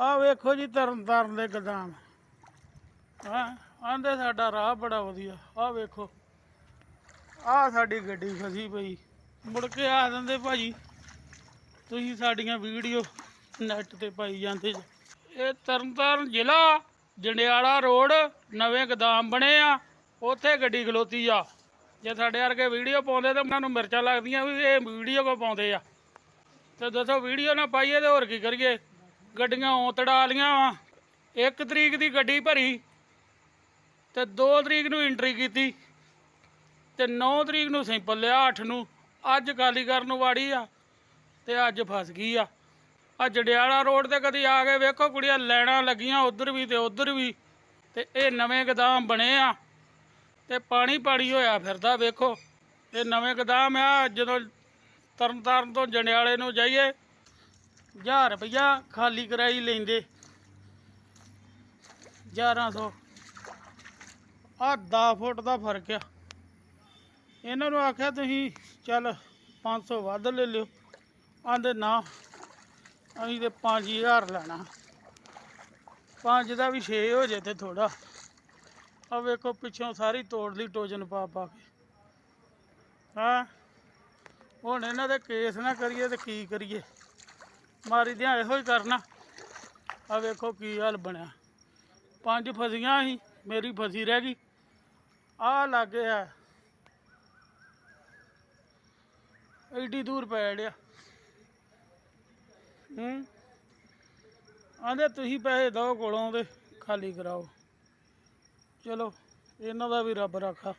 ਆ ਵੇਖੋ ਜੀ ਤਰਨ ਤਾਰਨ ਦੇ ਗਦਾਮ। ਹਾਂ? ਆਂਦੇ ਸਾਡਾ ਰਾਹ ਬੜਾ ਵਧੀਆ। ਆ ਵੇਖੋ। ਆ ਸਾਡੀ ਗੱਡੀ ਫਸੀ ਪਈ। ਮੁੜ ਕੇ ਆ ਦਿੰਦੇ ਭਾਜੀ। ਤੁਸੀਂ ਸਾਡੀਆਂ ਵੀਡੀਓ ਨੈਟ ਤੇ ਪਾਈ ਜਾਂਦੇ ਜੀ। ਇਹ ਤਰਨਤਾਰਨ ਜ਼ਿਲ੍ਹਾ ਜੰਡਿਆਲਾ ਰੋਡ, ਨਵੇਂ ਗਦਾਮ ਬਣੇ ਆ। ਉੱਥੇ ਗੱਡੀ ਖਲੋਤੀ ਆ। ਜੇ ਸਾਡੇ ਵਰਗੇ ਵੀਡੀਓ ਪਾਉਂਦੇ ਤਾਂ ਉਹਨਾਂ ਨੂੰ ਮਿਰਚਾਂ ਲੱਗਦੀਆਂ ਵੀ ਇਹ ਵੀਡੀਓ ਕੋ ਪਾਉਂਦੇ ਆ। ਤੇ ਦੱਸੋ ਵੀਡੀਓ ਨਾ ਪਾਈਏ ਤੇ ਹੋਰ ਕੀ ਕਰੀਏ? ਗੱਡੀਆਂ ਉਹ ਤੜਾ ਲੀਆਂ ਵਾ। ਇੱਕ ਤਰੀਕ ਦੀ ਗੱਡੀ ਭਰੀ ਤੇ 2 ਤਰੀਕ ਨੂੰ ਐਂਟਰੀ ਕੀਤੀ ਤੇ 9 ਤਰੀਕ ਨੂੰ ਸਿੰਪਲ ਲਿਆ 8 ਨੂੰ। ਅੱਜ ਖਾਲੀ ਕਰਨ ਨੂੰ ਵਾੜੀ ਆ ਤੇ ਅੱਜ ਫਸ ਗਈ ਆ। ਆ ਜੰਡਿਆਲਾ ਰੋਡ ਤੇ ਕਦੀ ਆ ਕੇ ਵੇਖੋ ਕੁੜੀਆਂ, ਲੈਣਾ ਲੱਗੀਆਂ ਉਧਰ ਵੀ ਤੇ ਉਧਰ ਵੀ ਤੇ ਇਹ ਨਵੇਂ ਗਦਾਮ ਬਣੇ ਆ। ਤੇ ਪਾਣੀ ਪਾਣੀ ਹੋਇਆ ਫਿਰਦਾ ਵੇਖੋ। ਇਹ ਨਵੇਂ ਗਦਾਮ ਆ, ਜਦੋਂ ਤਰਨਤਾਰਨ ਤੋਂ ਜੰਡਿਆਲੇ ਨੂੰ ਜਾਈਏ 1000 ਰੁਪਇਆ ਖਾਲੀ ਕਰਾਈ ਲੈਂਦੇ। 1100 ਆ 10 ਫੁੱਟ ਦਾ ਫ਼ਰਕ ਆ। ਇਹਨਾਂ ਨੂੰ ਆਖਿਆ ਤੁਸੀਂ, ਚੱਲ 500 ਵੱਧ ਲੈ ਲਿਓ। ਆਂਦੇ ਨਾ, ਅਸੀਂ ਤੇ 5000 ਲੈਣਾ। ਪੰਜ ਦਾ ਵੀ 6 ਹੋ ਜੇ ਤੇ ਥੋੜਾ ਆ ਵੇਖੋ, ਪਿੱਛੋਂ ਸਾਰੀ ਤੋੜ ਲਈ ਟੋਜਨ ਪਾ ਪਾ ਕੇ। ਹਾਂ? ਹੁਣ ਇਹਨਾਂ ਦੇ ਕੇਸ ਨਾ ਕਰੀਏ ਤੇ ਕੀ ਕਰੀਏ? ਮਾਰੀ ਦਿਆਂ ਇਹੋ ਹੀ ਕਰਨਾ। ਆ ਵੇਖੋ ਕੀ ਹਾਲ ਬਣਿਆ। ਪੰਜ ਫਸੀਆਂ ਸੀ, ਮੇਰੀ ਫਸੀ ਰਹਿ ਗਈ। ਆ ਲੱਗੇ ਆ ਐਡੀ ਦੂਰ ਪੈ ਡਿਆ। ਹੂੰ? ਆਂਦੇ ਤੁਸੀਂ ਪੈਸੇ ਦਿਓ ਕੋਲੋਂ ਦੇ ਖਾਲੀ ਕਰਾਓ। ਚਲੋ, ਇਹਨਾਂ ਦਾ ਵੀ ਰੱਬ ਰੱਖਾ।